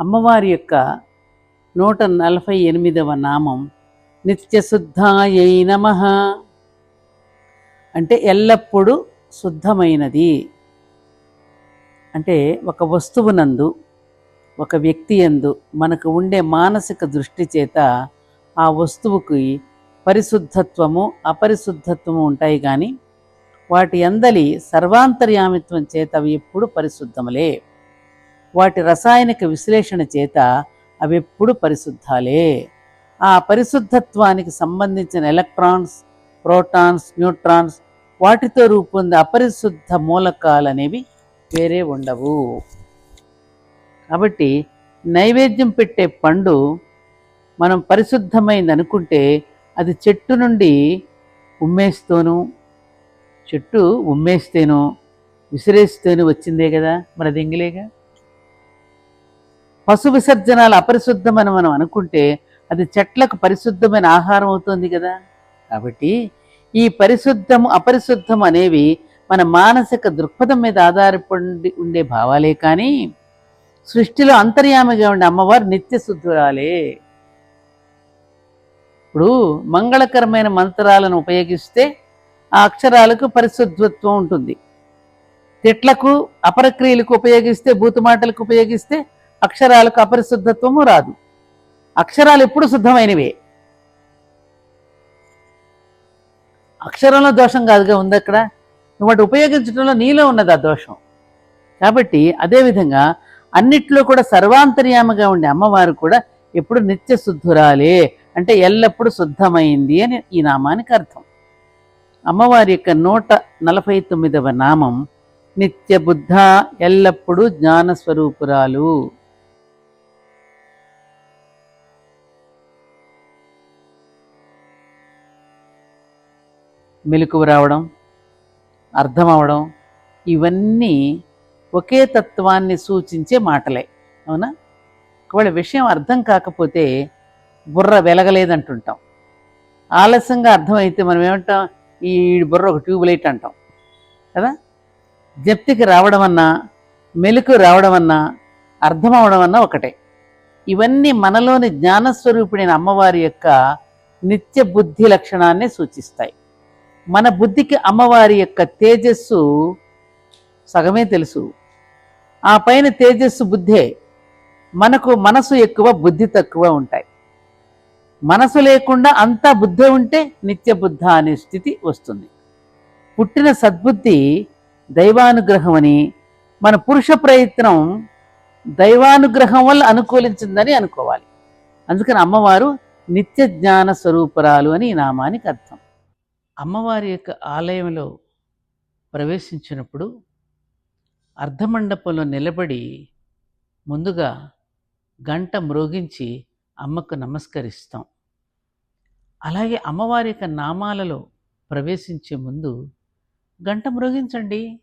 అమ్మవారి యొక్క నూట నలభై ఎనిమిదవ నామం నిత్యశుద్ధాయై నమ. అంటే ఎల్లప్పుడూ శుద్ధమైనది. అంటే ఒక వస్తువునందు ఒక వ్యక్తి యందు మనకు ఉండే మానసిక దృష్టి చేత ఆ వస్తువుకి పరిశుద్ధత్వము అపరిశుద్ధత్వము ఉంటాయి కానీ వాటి అందలి సర్వాంతర్యామిత్వం చేత అవి ఎప్పుడు పరిశుద్ధములే. వాటి రసాయనిక విశ్లేషణ చేత అవి ఎప్పుడు పరిశుద్ధాలే. ఆ పరిశుద్ధత్వానికి సంబంధించిన ఎలక్ట్రాన్స్ ప్రోటాన్స్ న్యూట్రాన్స్ వాటితో రూపొందే అపరిశుద్ధ మూలకాలు అనేవి వేరే ఉండవు. కాబట్టి నైవేద్యం పెట్టే పండు మనం పరిశుద్ధమైంది అనుకుంటే అది చెట్టు నుండి ఉమ్మేస్తూను చెట్టు ఉమ్మేస్తేనో విసిరేస్తేనో వచ్చిందే కదా మరి అది ఎంగిలేగా? పశు విసర్జనాలు అపరిశుద్ధమని మనం అనుకుంటే అది చెట్లకు పరిశుద్ధమైన ఆహారం అవుతుంది కదా? కాబట్టి ఈ పరిశుద్ధము అపరిశుద్ధం అనేవి మన మానసిక దృక్పథం మీద ఆధారపడి ఉండే భావాలే కానీ సృష్టిలో అంతర్యామిగా ఉండే అమ్మవారు నిత్య శుద్ధురాలే ఇప్పుడు మంగళకరమైన మంత్రాలను ఉపయోగిస్తే ఆ అక్షరాలకు పరిశుద్ధత్వం ఉంటుంది. తిట్లకు అపరక్రియలకు ఉపయోగిస్తే భూతమాటలకు ఉపయోగిస్తే అక్షరాలకు అపరిశుద్ధత్వము రాదు. అక్షరాలు ఎప్పుడు శుద్ధమైనవే? అక్షరంలో దోషం కాదుగా ఉంది అక్కడ నువ్వు వాటి ఉపయోగించడంలో నీలో ఉన్నది ఆ దోషం. కాబట్టి అదేవిధంగా అన్నిట్లో కూడా సర్వాంతర్యామగా ఉండే అమ్మవారు కూడా ఎప్పుడు నిత్య శుద్ధురాలే. అంటే ఎల్లప్పుడూ శుద్ధమైంది అని ఈ నామానికి అర్థం. అమ్మవారి యొక్క నూట నలభై తొమ్మిదవ నామం నిత్య బుద్ధ ఎల్లప్పుడూ జ్ఞానస్వరూపురాలు. మెలకువ రావడం అర్థం అవడం ఇవన్నీ ఒకే తత్వాన్ని సూచించే మాటలే. అవునా? ఒకవేళ విషయం అర్థం కాకపోతే బుర్ర వెలగలేదంటుంటాం. ఆలస్యంగా అర్థమైతే మనం ఏమంటాం? ఈ బుర్ర ఒక ట్యూబ్ లైట్ అంటాం. కదా? జప్తికి రావడం అన్నా మెలకు రావడం అన్నా అర్థం అవడం అన్నా ఒకటే. ఇవన్నీ మనలోని జ్ఞానస్వరూపిణైన అమ్మవారి యొక్క నిత్య బుద్ధి లక్షణాన్ని సూచిస్తాయి. మన బుద్ధికి అమ్మవారి యొక్క తేజస్సు సగమే తెలుసు. ఆ పైన తేజస్సు బుద్ధే. మనకు మనసు ఎక్కువ బుద్ధి తక్కువ ఉంటాయి. మనసు లేకుండా అంతా బుద్ధి ఉంటే నిత్య బుద్ధ అనే స్థితి వస్తుంది. పుట్టిన సద్బుద్ధి దైవానుగ్రహం అని మన పురుష ప్రయత్నం దైవానుగ్రహం వల్ల అనుకూలించిందని అనుకోవాలి. అందుకని అమ్మవారు నిత్య జ్ఞాన స్వరూపురాలు అని ఈ నామానికి అర్థం. అమ్మవారి యొక్క ఆలయంలో ప్రవేశించినప్పుడు అర్ధమండపంలో నిలబడి ముందుగా గంట మ్రోగించి అమ్మకు నమస్కరిస్తాం. అలాగే అమ్మవారి యొక్క నామాలలో ప్రవేశించే ముందు గంట మ్రోగించండి.